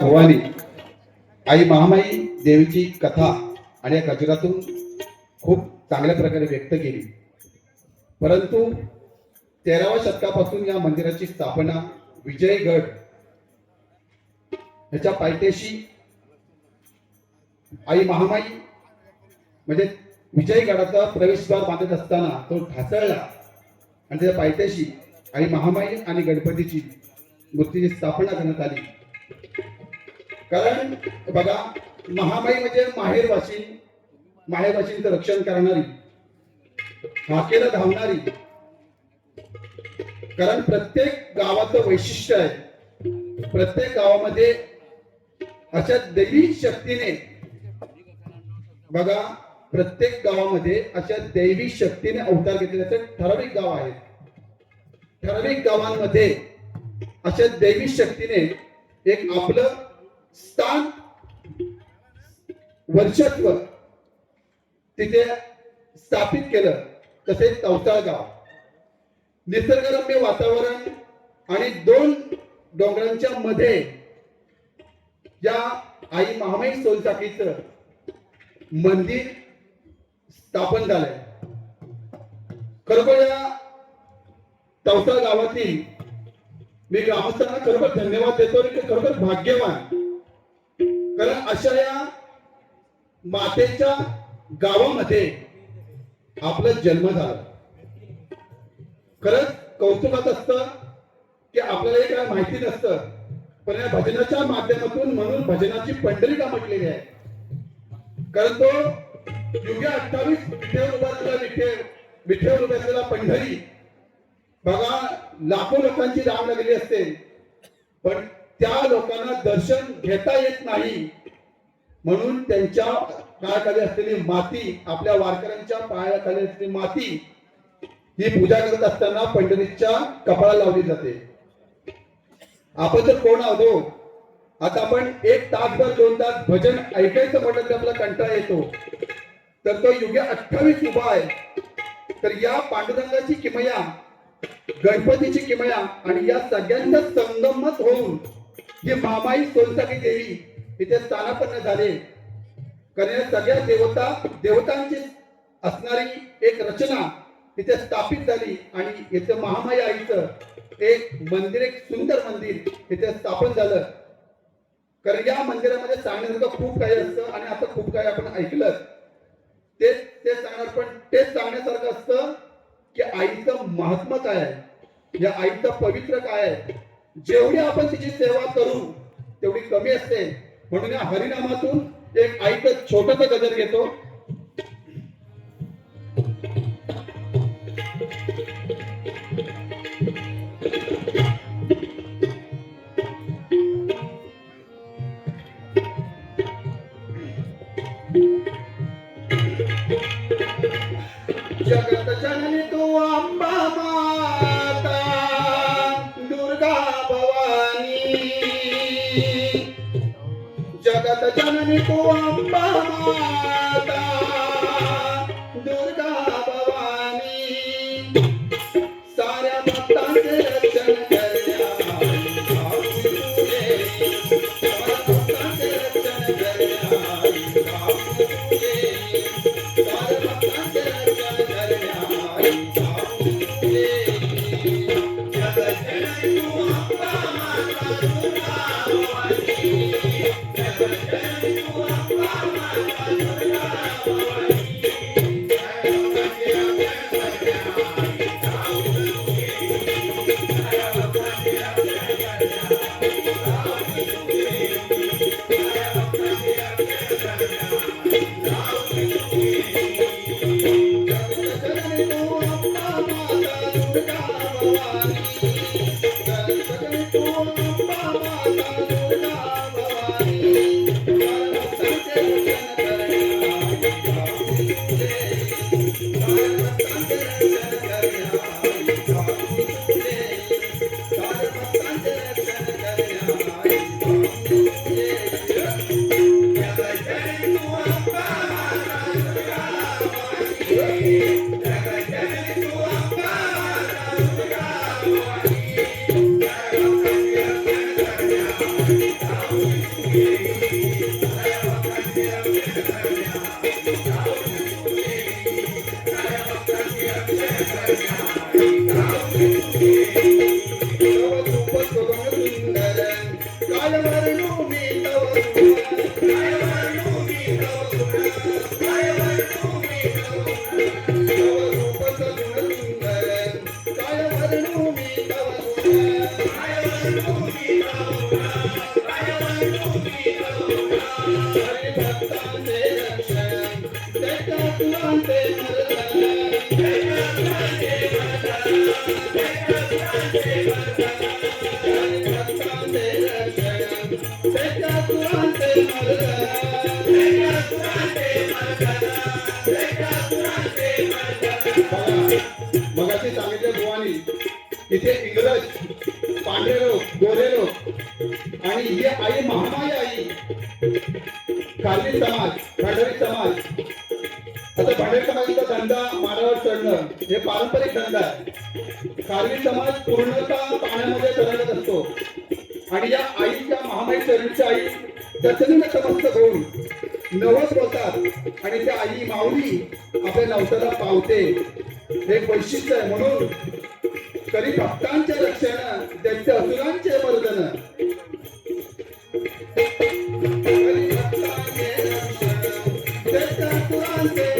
भवानी आई महामाई देवीची कथा आणि या कचऱ्यातून खूप चांगल्या प्रकारे व्यक्त केली. परंतु तेराव्या शतकापासून या मंदिराची स्थापना विजयगड ह्याच्या पायथ्याशी आई महामाई म्हणजे विजयगडाचा प्रवेशद्वार बांधत असताना तो ढासळला. आणि त्याच्या पायथ्याशी आई महामाई आणि गणपतीची मूर्तीची स्थापना करण्यात आली. कारण बघा महामाई म्हणजे माहेरवासी. माहेरवासींचं रक्षण करणारी हाकेला धावणारी. कारण प्रत्येक गावाचं वैशिष्ट्य आहे. प्रत्येक गावामध्ये अशा दैवी शक्तीने बघा प्रत्येक गावामध्ये अशा दैवी शक्तीने अवतार घेतलेले ठराविक गाव आहेत. ठराविक गावांमध्ये अशा दैवी शक्तीने एक आपलं स्थान वर्षत्व तिथे स्थापित केलं तसेच चौसाळ गाव निसर्गरम्य वातावरण आणि दोन डोंगरांच्या मध्ये या आई महामाई सोलसाकीचं मंदिर स्थापन झालंय. खरोखर या तवसाळ गावातील मी ग्रामस्थांना खरोखर धन्यवाद देतो आणि खरोखर भाग्यवान. कारण अशा या मातेच्या गावामध्ये आपला जन्म झाला. खरंच कौतुकात असतं की आपल्याला हे काय माहिती नसतं पण या भजनाच्या माध्यमातून म्हणून भजनाची पंढरी म्हटलेली आहे. कारण तो युगे अठ्ठावीस विठेवर उभा असलेला विठे विठेवर उभा असलेला पंढरी. बघा लाखो लोकांची राम लागलेली असते. पण त्या लोकांना दर्शन घेता येत नाही. म्हणून त्यांच्या पायाखाली असलेली माती आपल्या वारकऱ्यांच्या पायाखाली असलेली माती ही पूजा करत असताना पंढरीच्या कपाळाला लावली जाते. आपण तर कोण आहोत हो? आता आपण एक तासभर दोन तास भजन ऐकायचं म्हटलं तर आपला कंटाळा येतो. तर तो युगे अठ्ठावीस उभा आहे. तर या पांडुरंगाची किमया गणपतीची किमया आणि या सगळ्यांचा संगमत होऊन हे मामाई सोनसाकी देवी इथे स्थानापन्न झाले. कारण सगळ्या देवता देवतांची असणारी एक रचना इथे स्थापित झाली आणि इथे महामाई आईचं एक मंदिर एक सुंदर मंदिर इथे स्थापन झालं. कारण या मंदिरामध्ये सांगण्यासारखं खूप काही असतं आणि आता खूप काही आपण ऐकलं ते ते सांगणार पण तेच सांगण्यासारखं असतं की आईचं महात्मा काय आहे? या आईचं पवित्र काय आहे? जेवढी आपण तिची सेवा करू तेवढी कमी असते. म्हणून या हरिनामातून एक ऐकत छोटस गजर घेतो. আমি তো আম্মা Yeah. I don't know me, I don't know आणि ही आई महामाई आई. खाली समाज भांडवी समाज. आता भांडवी समाजाचा धंदा मारावर चढणं हे पारंपरिक धंदा आहे. खाली समाज पूर्णतः पाण्यामध्ये चढत असतो. आणि या आईच्या महामाई चरणीच्या आई प्रचंड समस्त होऊन नवस होतात. आणि त्या आई माऊली आपल्या नवसाला पावते. हे वैशिष्ट्य आहे म्हणून तरी भक्तांचे रक्षण त्यांच्या असुरांचे वर्धन Thank you.